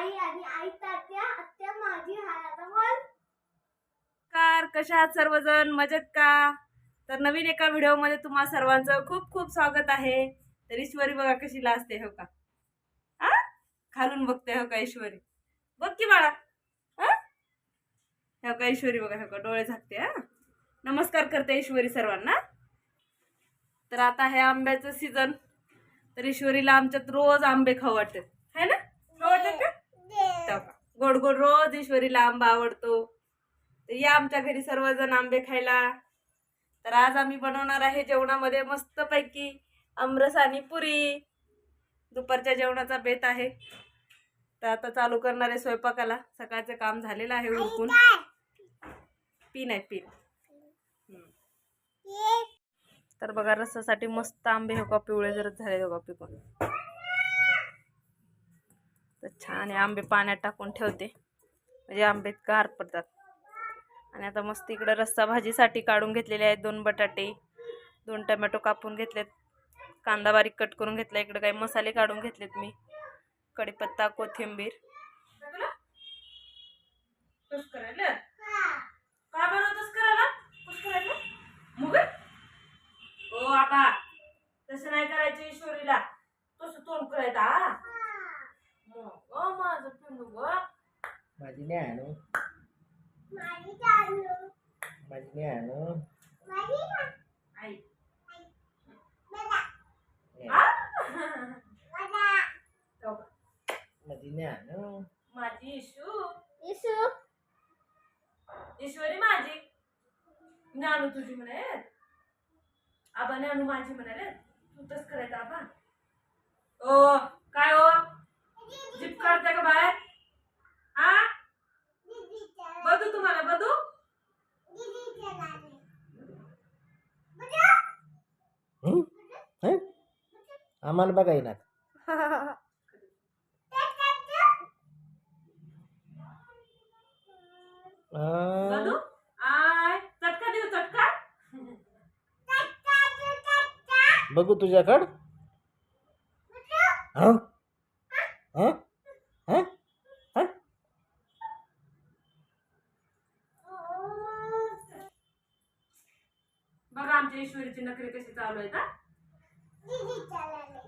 आई आणि आई तात्या आत्या माझी हाय बोल कशा आहात सर्वजण? मजेत का? तर नवीन एका व्हिडिओमध्ये तुम्हा सर्वांचं खूप खूप स्वागत आहे. तर ईश्वरी बघा कशी लाजते हो का? हा खालून बघते हो का ईश्वरी? बघ की बाळा. हा हो का ईश्वरी बघा हो का डोळे झाकते हा? नमस्कार करते ईश्वरी सर्वांना. तर आता हे आंब्याचं सीझन तर ईश्वरीला आमच्यात रोज आंबे खाऊ वाटतात है ना खाऊ वाटतात का तर का? गोड गोड रोज ईश्वरीला आंबा आवडतो. तर या आमच्या घरी सर्वजण आंबे खायला. तर आज आम्ही बनवणार आहे जेवणामध्ये मस्तपैकी आमरस आणि पुरी. दुपारच्या जेवणाचा बेत आहे. तर आता चालू करणार आहे स्वयंपाकाला. सकाळचं काम झालेलं आहे उरकून. पीन आहे पीन. तर बघा रसासाठी मस्त आंबे हो का पिवळे जर झाले हो का पिकून तर छान हे आंबे पाण्यात टाकून ठेवते. म्हणजे आंबे गार पडतात. आणि आता मस्त इकडं रस्सा भाजीसाठी काढून घेतलेले आहेत. दोन बटाटे दोन टमॅटो कापून घेतलेत. कांदा बारीक कट करून घेतला. इकडं काही मसाले काढून घेतलेत मी. कढीपत्ता कोथिंबीर. हो, तसं नाही करायचं ईश्वरीला तसं तोंड करायचं ओ माझं पिंडू ग माझी नाही आणू माझी चालू माझी नाही आणू माझी ना आई? माझी नाही आणू माझी इशू इसू ईश्वरी माझी ज्ञानू तुझी म्हणे आबा ज्ञानू माझी म्हणाले तू तस करायचं आबा ओ काय हो जीप काढते का बाहेर हा बदू तुम्हाला बदू हं? हं? आम्हाला बघा येणार आय चटका देऊ चटका बघू तुझ्याकड हं? हं? हं? हं? बघा आमच्या ईश्वरीची नखरे कशी चालू आहेत हा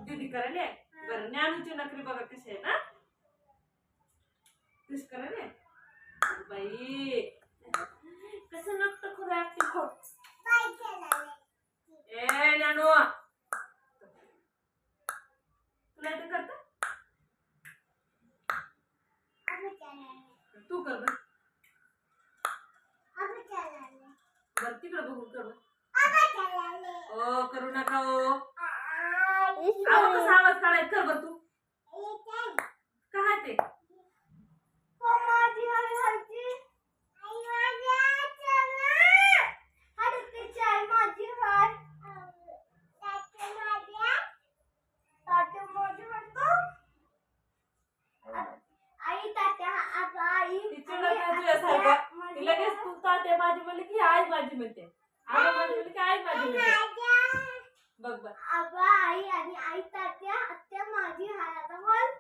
दीदी करायले बरं ज्ञानूची नखरी बघा कशी आहे ना? कशी करायले बाई कसं नकट खरं ऍक्टिंग हो ए ज्ञानू तुला येते करता तू कर बरं बरं तिकडं बघू कर बरं. ओ करू नका ओ आवाज कसा आवाज काढायचा कर बरं तू ते? आई आई लगेच तू तात्या माझी म्हणली की आई माझी म्हणते. आई माझी की आई माझी म्हणते. बघ बघ आई आणि आई तात्या आत्या माझी हाय आता बोल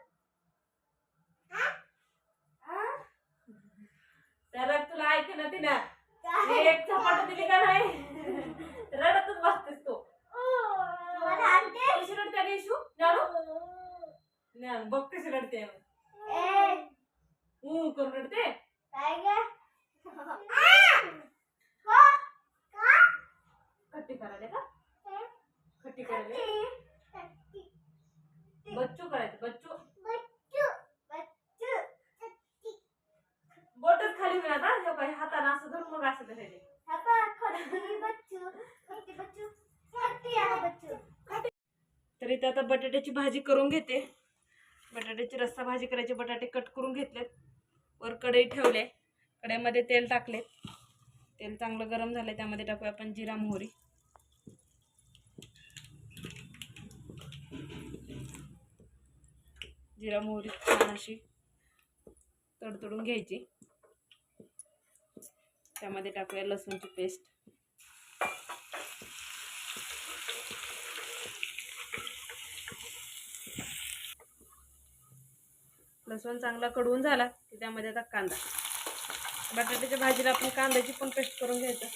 त्याला तुला ऐक ना तिनं काय? एक झपाट दिली का नाही रडतच बसतेस तू मला आणते? कशी रडते रे इशू जाणू ज्ञान बघ कशी रडते ए, ऊ करून रडते काय ग? हो? का? खट्टी करायला का खट्टी करायला कट्टी. बच्चू करायचं बच्चू बच्चू, बच्चू, कट्टी. बोटच खाली मिळाला हे पाहिजे हाताने असं धरून मग असं धरायचे हा पहा, खट्टी बच्चू, खट्टी बच्चू, खट्टी आहे बच्चू. तर इथे आता बटाट्याची भाजी करून घेते. बटाट्याची रस्सा भाजी करायची बटाटे कट करून घेतलेत. वर कढई ठेवले. कढईमध्ये तेल टाकले तेल चांगलं गरम झालं त्यामध्ये टाकूया आपण जिरा मोहरी. जिरा मोहरी छान अशी तडतडून घ्यायची. त्यामध्ये टाकूया लसूणची पेस्ट. लसूण चांगला कडवून झाला की त्यामध्ये आता कांदा. बटाट्याच्या भाजीला आपण कांद्याची पण पेस्ट करून घ्यायचं.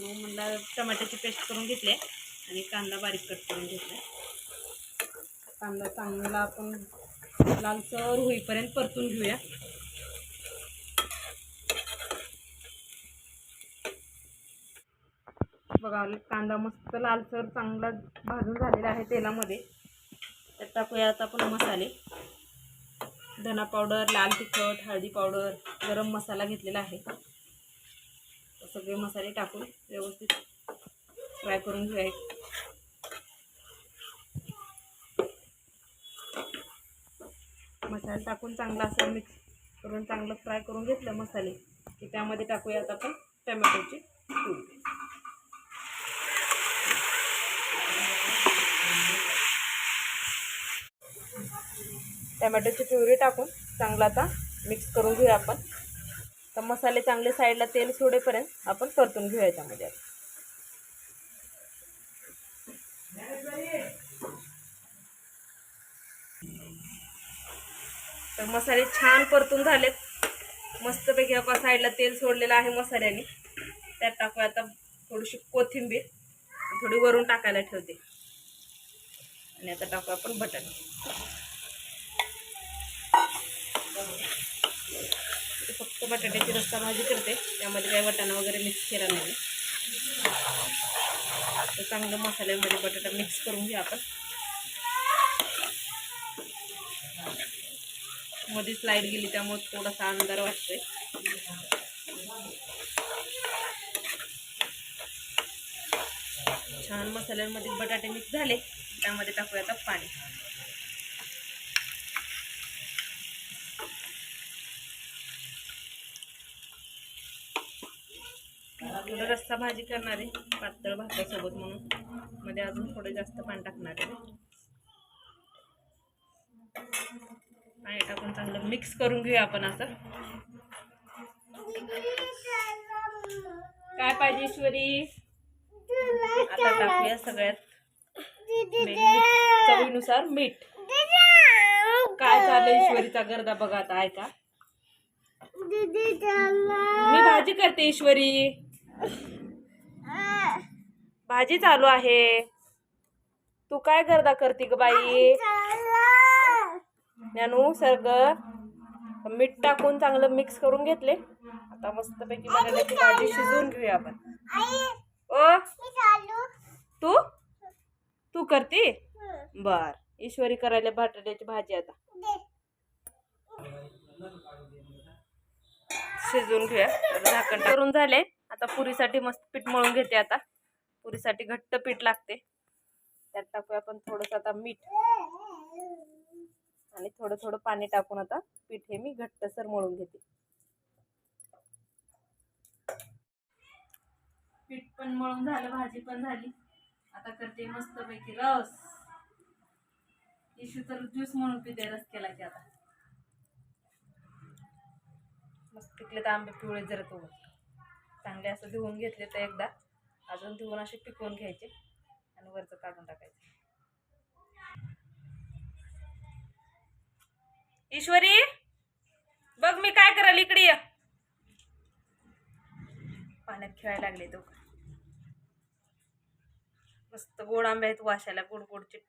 मग टमाट्याची पेस्ट करून घेतली आणि कांदा बारीक कट करून घेतला. कांदा चांगला आपण लालसर होईपर्यंत परतून घेऊया. बघा कांदा मस्त लालसर चांगला भाजून झालेला आहे तेलामध्ये. त्यात टाकूया आता आपण मसाले. धना पावडर लाल तिखट हळदी पावडर गरम मसाला घेतलेला आहे. सगळे मसाले टाकून व्यवस्थित फ्राय करून घेऊया मसाला टाकून चांगला असं मिक्स करून चांगलं फ्राय करून घेतलं मसाले की त्यामध्ये टाकूया आता आपण टमॅटोची प्युरी टमॅटोची प्युरी टाकून चांगला आता मिक्स करून घेऊया आपण. तर मसाले चांगले साईडला तेल सोडेपर्यंत आपण परतून घेऊया याच्यामध्ये. तर मसाले छान परतून झालेत. मस्तपैकी आपण साईडला तेल सोडलेलं आहे मसाल्याने. त्यात टाकूया आता थोडीशी कोथिंबीर. थोडी वरून टाकायला ठेवते. आणि आता टाकू आपण बटाटे इथे फक्त बटाट्याची रस्ता भाजी करते. त्यामध्ये काही वाटाणा वगैरे मिक्स केला नाही तर चांगलं मसाल्यामध्ये बटाटा मिक्स करून घेऊ आपण. मध्येच लाइट गेली त्यामुळे थोडासा अंधार वाटतोय. छान मसाल्यांमध्ये बटाटे मिक्स झाले. त्यामध्ये टाकूया आता पाणी. थोडं रस्सा भाजी करणार आहे पातळ भातासोबत म्हणून. मध्ये अजून थोडं जास्त पाणी टाकणार आहे. पाणी टाकून चांगलं मिक्स करून घेऊया आपण असं. काय पाहिजे ईश्वरी? आता टाकूया सगळ्यात चवीनुसार मीठ. काय चाललंय ईश्वरीचा गर्दा बघा आता ऐका. मी भाजी करते ईश्वरी. भाजी चालू आहे. तू काय गर्दा करते ग बाई? ज्ञानू सर्ग मीठ टाकून चांगलं मिक्स करून घेतले. आता मस्तपैकी बटाट्याची भाजी शिजवून घेऊया आपण. ओ? तू? तू करते? बर. ईश्वरी करायला बटाट्याची भाजी आता. शिजवून घेऊया. झाकण करून झाले. आता पुरीसाठी मस्त पीठ मळून घेते आता. पुरीसाठी घट्ट पीठ लागते. त्यात टाकूया आपण थोडंसं आता मीठ. आणि थोडं थोडं पाणी टाकून आता पीठ हे मी घट्टसर मळून घेते. पीठ पण मळून झालं भाजी पण झाली. आता करते मस्तपैकी रस. इशू तर ज्यूस म्हणून पिते रस केला की आता. मस्त पिकले तर आंबे पिवळे जरा तो चांगले असं धुवून घेतले तर एकदा. अजून धुवून असे पिकवून घ्यायचे आणि वरचं काढून टाकायचे. ईश्वरी बघ मी काय कराल इकडे या. पाण्यात खेळायला लागले तो मस्त गोड आंबे आहेत वाशाला गोड गोड चिट.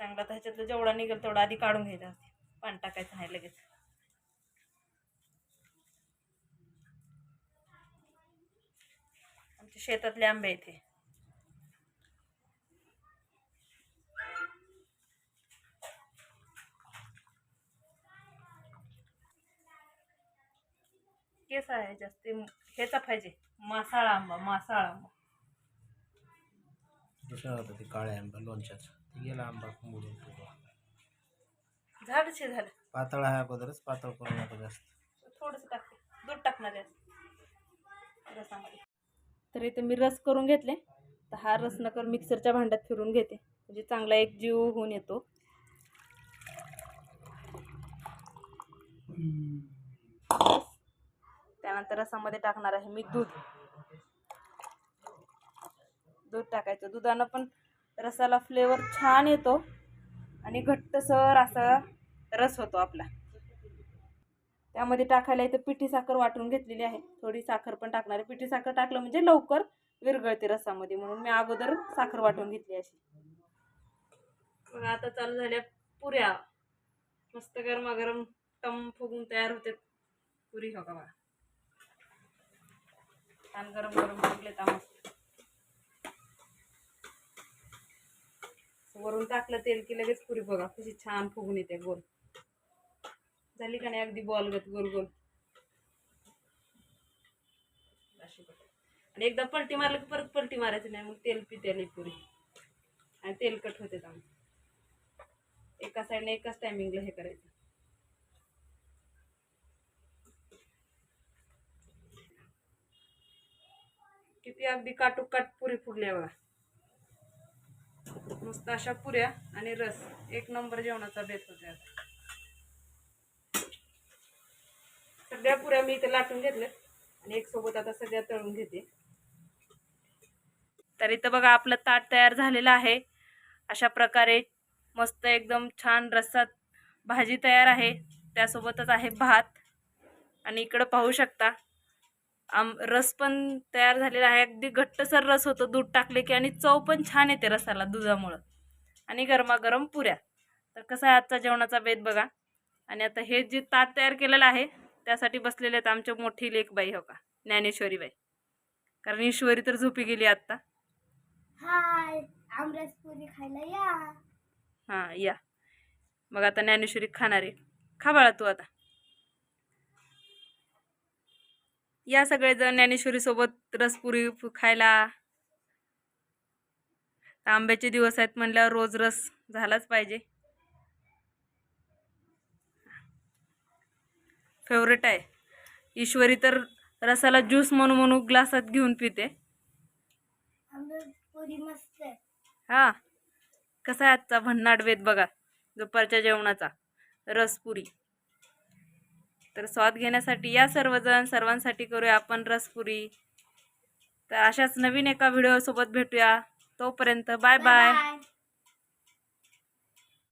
चांगला तर ह्याच्यातलं जेवढा निघेल तेवढा आधी काढून घ्यायचा. पाणी टाकायचं नाही लगेच. आमच्या शेतातले आंबे हे. केस आहे जास्त. ह्याचा पाहिजे. मासाळा आंबा मासाळा आंबा. दुसरा होता ते काळ्या आंबा लोणच्याचा. गेला आंबा मोडून तुटला. झाडचे झालं पातळ आहे अगोदरच पातळ करू नको जास्त. थोडंसं टाकते. दूध टाकणार आहे. रसामध्ये तर इथे मी रस करून घेतले. तर हा रस नकर मिक्सरच्या भांड्यात फिरून घेते. म्हणजे चांगला एक जीव होऊन येतो. त्यानंतर रसामध्ये टाकणार आहे मी दूध. दूध टाकायचं. दुधानं पण रसाला फ्लेवर छान येतो. आणि घट्टसर असा रस होतो आपला. त्यामध्ये टाकायला इथं पिठी साखर वाटून घेतलेली आहे. थोडी साखर पण टाकणार आहे. पिठी साखर टाकलं म्हणजे लवकर विरघळते रसामध्ये. म्हणून मी अगोदर साखर वाटून घेतली अशी. मग आता चालू झाल्या पुऱ्या. मस्त गरमागरम टम फुगून तयार होते पुरी. हो का बघा छान गरम गरम फुगले मस्त वरून टाकलं तेल की लगेच पुरी बघा कशी छान फुगून येते गोल. झाली का नाही अगदी बॉल गत गोल गोल. आणि एकदा पलटी मारलं की परत पलटी मारायची नाही मग तेल पिते पुरी. आणि तेलकट होते जाऊन एका साईडने एकाच टायमिंगला हे करायचं. किती अगदी काटोकाट काट पुरी फुडल्या बघा. मस्त अशा पुऱ्या आणि रस. एक नंबर जेवणाचा बेत होते आता. सगळ्या पुऱ्या मी इथे लाटून घेतल्या. आणि एक सोबत आता सगळ्या तळून घेते. तर इथं बघा आपलं ताट तयार झालेलं आहे. अशा प्रकारे मस्त एकदम छान रस्सात भाजी तयार आहे. त्यासोबतच आहे भात. आणि इकडं पाहू शकता आम रस पण तयार झालेला आहे. अगदी घट्टसर रस होतो दूध टाकले की आणि चव पण छान येते रसाला दुधामुळं. आणि गरमागरम पुऱ्या. तर कसं आहे आजचा जेवणाचा बेत बघा. आणि आता हे जे ताट तयार केलेलं आहे त्यासाठी बसलेले आहेत आमच्या मोठी लेखबाई हो का? ज्ञानेश्वरीबाई. कारण ईश्वरी तर झोपी गेली आत्ता. हाय आमरस पुरी खायला या. हां या. मग आता ज्ञानेश्वरी खाणार आहे. खा बाळा तू आता. या सगळेजण ज्ञानेश्वरीसोबत रसपुरी खायला. आंब्याचे दिवस आहेत म्हणल्यावर रोज रस झालाच पाहिजे. फेवरेट आहे. ईश्वरी तर रसाला ज्यूस म्हणून म्हणून ग्लासात घेऊन पिते. हा. कसा आहे आजचा भन्नाट वेद बघा. दुपारच्या जेवणाचा. रसपुरी तर स्वाद घेण्यासाठी या सर्वजण सर्वांसाठी करूया आपण रसपुरी तर अशाच नवीन एका व्हिडिओसोबत भेटूया. तोपर्यंत बाय बाय